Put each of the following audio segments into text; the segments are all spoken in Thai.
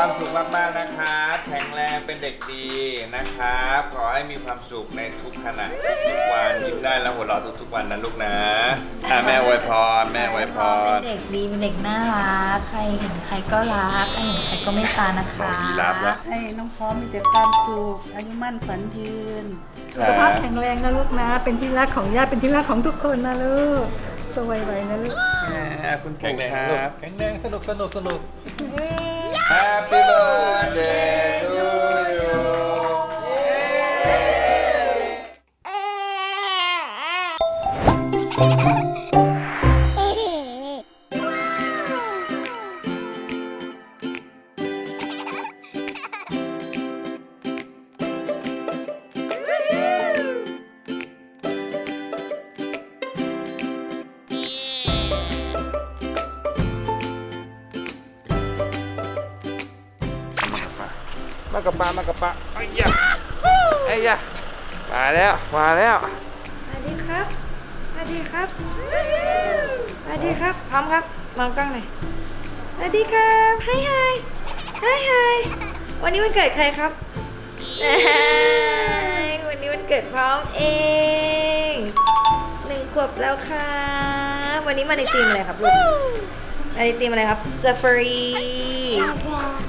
ความสุขมากๆนะครับแข็งแรงเป็นเด็กดีนะครับขอให้มีความสุขในทุกขณะทุกๆวันยิ้มได้แล้วหัวเราะทุกๆวันนะลูกนะอะแม่อวยพรแม่อวยพเป็รนเด็กดีเป็นเด็กน่ารัก ใครเห็นใครก็รักใครเห็นใครก็ไม่ตานะน้อคะงยีราฟแล้วให้น้องพร้อมมีแต่ความสุขอายุมั่นขวัญยืน สุขภาพแข็งแรงนะลูกนะ เป็นที่รักของญาติเป็นที่รักของทุกคนนะลูกตัวไวๆนะลูก อะคุณแข็งแรงคลูกรับ แข็งแรงสนุกสนุกสนุก Happy birthday to you มากับปลามากับปลาไอ้ยะไอ้ยะมาแล้วมาแล้วสวัสดีครับสวัสดีครับสวัสดีครับพร้อมครับมองกล้องหน่อยสวัสดีครับไฮไฮไฮไฮวันนี้วันเกิดใครครับเอ้ยวันนี้วันเกิดพร้อมเองหนึ่งขวบแล้วครับวันนี้มาในทีมอะไรครับลูกมาในทีมอะไรครับ Safari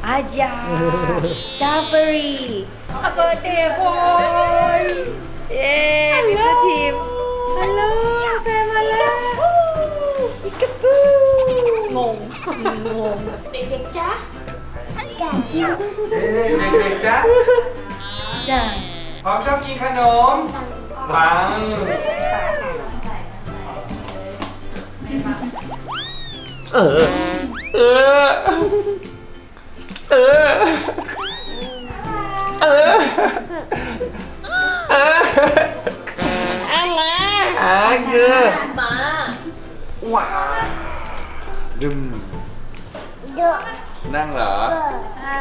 อาจา Safari เบอร์เดย์บอยเย้มิสเตอร์ทีมฮัลโหลแฟนมาแล้วอิกาปูงงงงเด็กๆจ๊ะจ้าพร้อมชอบกินขนมปังเออเออ เออ เออ เอออันนะอะเยอะมาว้าวดึมนั่งเหรอ ใช่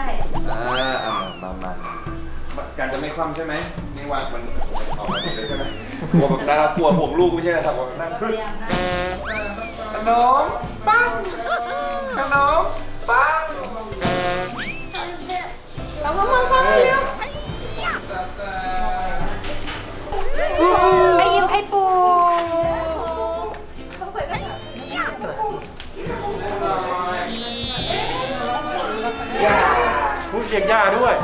อ่าเอามามามาการจะไม่คว่ำใช่ไหมนี่วางมันออกมาดีเลยใช่ไหมกลัวแบบน่ากลัวผมลูกไม่ใช่นะครับผมนั่งขึ้นขนมปังขนม มามองกล้องเร็วไปยิ้มให้ปูย่าพูดเรียกย่าด้วย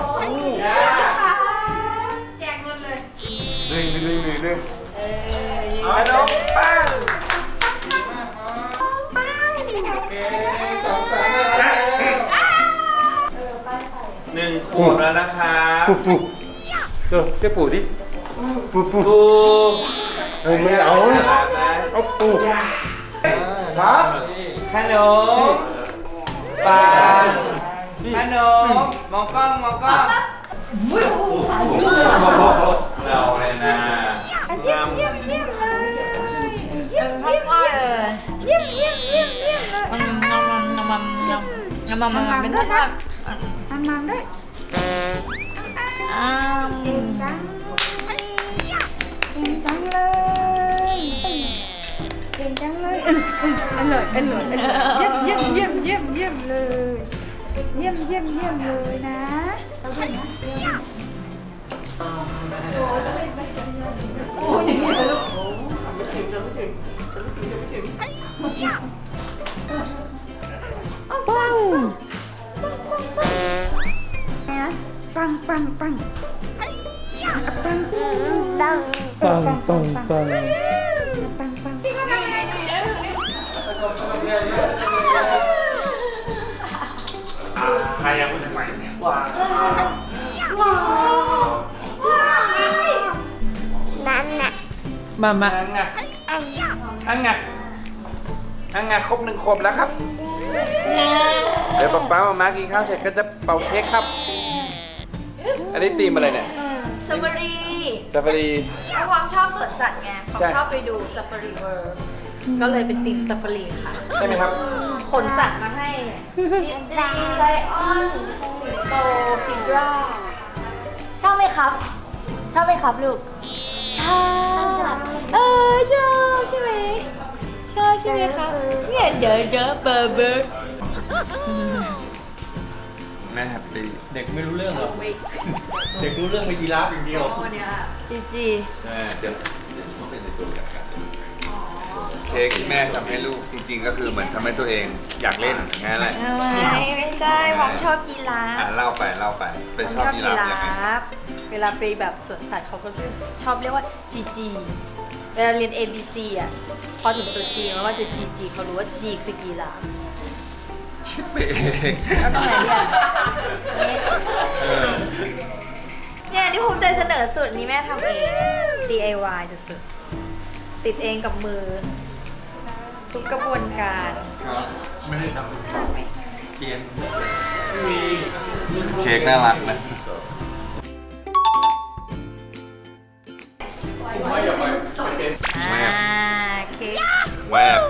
แจกเงินเลยดึงดึงดึงดึงขนมปังโอเค ปลูกแล้วนะคะปลุกปลุกเออเรียกปลูกดิปลุกปลุกปลูกเออไม่เอา เอาปลูกครับขนมปลาขนมมองกล้องมองกล้องเราเลยนะเยี่ยมเยี่ยมเยี่ยมเลยเยี่ยมเยี่ยมเลยเยี่ยมเยี่ยมเยี่ยมเลยมันมันมันมันมันมันมันเป็นท่า ออเอออร่อยอร่อยอร่อยเยี่ยมเยี่ยมเยี่ยมเยี่ยมเยี่ยมเลย เยี่ยมเยี่ยมเยี่ยมเลยนะเอาด้วยนะเยี่ยมโอ้ยอย่างนี้เลยลูกปังปังปังปังปังปังปังปังปังปังปั ใครยังไม่ได้ใหม่ว้ามามาอังไงอังไงอังไงครบหนึ่งขวบแล้วครับ เดี๋ยวป๊าป๊ามามากินข้าวเสร็จก็จะเป่าเค้กครับ อันนี้ตีมอะไรเนี่ยซาฟารีซาฟารีเพราะความชอบสวนสัตว์ไงความใช่ชอบไปดูซาฟารีเวิร์ ก็เลยเป็นทีมซาฟารีค่ะ ใช่ไหมครับ ขนสัตว์มาให้จินจีไลออนสิงโตฟิดราชอบไหมครับ ชอบไหมครับลูก ชอบ เออชอบใช่ไหม ชอบใช่ไหมครับ เนี่ยเดี๋ยวเดี๋ยวเบอร์เบอร์แม่แฮปปี้เด็กไม่รู้เรื่องหรอกเด็กรู้เรื่องไปยีราฟอย่างเดียว จีจี ใช่ เดี๋ยวเดี๋ยวเขาเป็นในตัวอย่างกันเค้กที่แม่ทำให้ลูกจริง ๆ ก็คือเหมือนทำให้ตัวเองอยากเล่นอย่างนั้นแหละไม่ไม่ใช่พร้อมชอบกีฬาอะเล่าไปเล่าไปเป็นชอบยีราฟยังไงฟเวลาไปแบบสวนสัตว์เขาก็จะชอบเรียกว่าจีจีเวลาเรียน A B C อะพอถึงตัว G มันว่าจะจีจีเขารู้ว่า G คือกีฬาฟคิดไปเองแล้วตรงไหนเรียกเออเนี่ยที่ภูมิใจเสนอสุดนี่แม่ทำเอง DIY สุดๆติดเองกับมือ ทุกกระบวนการไม่ได้ทำเกียนมีเค้กน่ารักนะไม่อย่าไปไม่เป็น อ่าเค้ก แวบ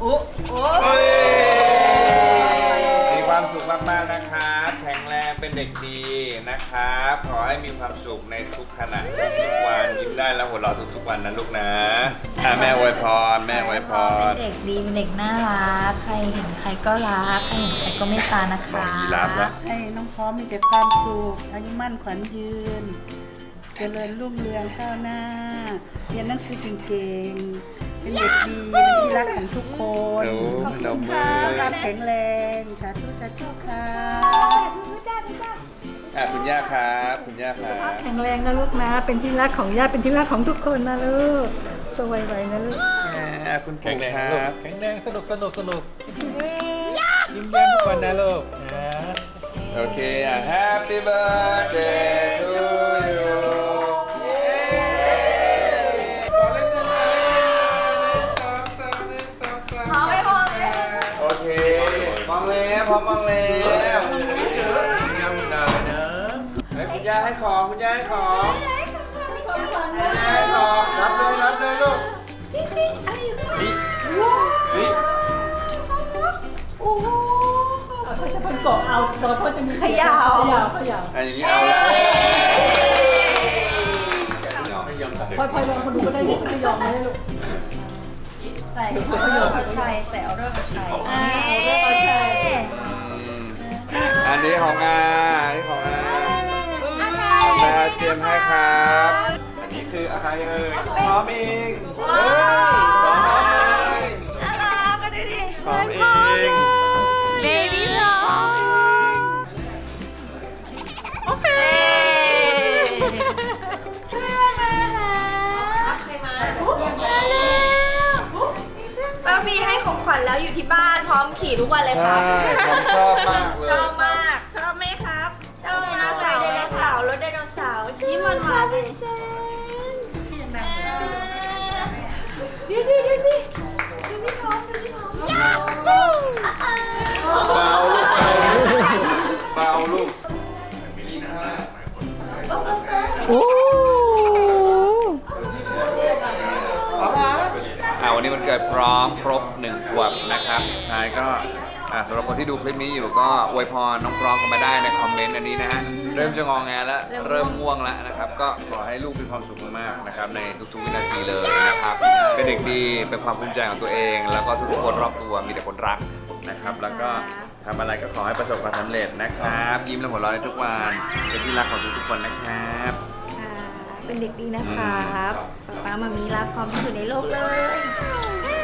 โอ้มีความสุขมากๆนะครับ แข็งแรงเป็นเด็กดีนะครับ ขอให้มีความสุขในทุกขณะทุกๆวันยิ้มได้แล้วหัวเราะทุกๆวันนะลูกนะอะแม่อวยพร แม่อวยพรเป็นเด็กดีเป็นเด็กน่ารัก ใครเห็นใครก็รัก ใครเห็นใครก็ไม่ตานะบอคะกยีราฟแล้วให้น้องพร้อมมีแต่ความสุขอายุมั่นขวัญยืน เจริญรุ่งเรืองก้าวหน้า เรียนหนังสือเก่งๆ เป็นเด็กดี เป็นที่รักของทุกคนโอ้ขอบดคุอกณมืค่ะอสุขภาพแข็งแรงสาธุสาธุค่ะอะคุณย่าครับคุณย่าครับแข็งแรงนะลูกนะ เป็นที่รักของญาติเป็นที่รักของทุกคนนะลูกตัวไวๆนะลูก อะคุณแข็ปู่งแรงคนะรัลูกบแข็งแรงสนุกสนุกสนุกยิ้มแย้มทุกวันนะลูกนะ โอเคอะ Happy birthday องแล้วพร้อมมองแล้วยังดาวเนอะให้คุณย่าให้ของคุณย่าให้ของคุณย่าให้ของรับเลยรับเลยลูกนี่นี่เขาจะพันเกาะเอาตอนเขาจะมีขยาวขยาวขยาวอันนี้เอาละไม่ยอมตัดพลอยพลอยลองคนดูก็ได้ลูกไม่ยอมนะลูก ใส่เอาเรื่องมาใช้ใส่เอาเรื่องมาใช้อ่าเอาเรื่องมาใช้อืมอันนี้ของอาอันนี้ของอาของอาเจมส์ให้ครับ อันนี้คืออะไรเอ่ยพร้อมเองเฮ้ย วัญแล้วอยู่ที่บ้านพร้อมขี่ทุกวันเลยคใช่รับ ผมชอบมากเลยชอบมาก ชอบไหมครับ ชอบไดโนเสาร์ไดโนเสาร์รถไดโนเสาร์ที่มันมาเลยดู ที่ดูคลิปนี้อยู่ก็อวยพรน้องพร้อมกันมาได้ในคอมเมนต์อันนี้นะฮะ เริ่มจะงองแงแล้ว เริ่มง่วงแล้วนะครับ ก็ขอให้ลูกมีความสุขมากๆนะครับในทุกๆวินาทีเลยนะครับ เป็นเด็กดี เป็นความภูมิใจของตัวเอง แล้วก็ทุกๆคนรอบตัวมีแต่คนรักนะครับ แล้วก็ทำอะไรก็ขอให้ประสบความสำเร็จนะครับ ยิ้มและหัวเราะในทุกวัน เป็นที่รักของทุกๆคนนะครับค่ะเป็นเด็กดีนะครับป๊ามามีรักความที่สุดในโลกเลย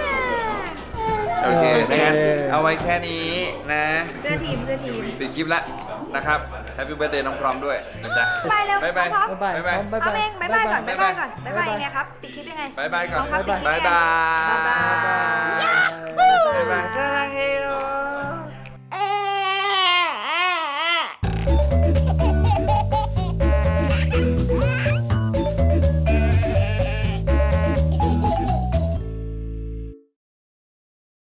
โอเคถ้างั้นเอาไว้แค่นี้นะเสื้อทีมเสื้อทีม ปิดคลิปละนะครับ Happy Birthday น้องพร้อมด้วยนะจ๊ะบายเร็วบ๊ายบายพร้อมบ๊ายบาย เอาเองบายบายก่อนบายบายก่อนบายบายยังไงครับ ปิดคลิปยังไงบ๊ายบายก่อนน้องครับปิดคลิปบ๊ายยังไงบายบ๊ายบายบ๊ายบายซาลังเฮโย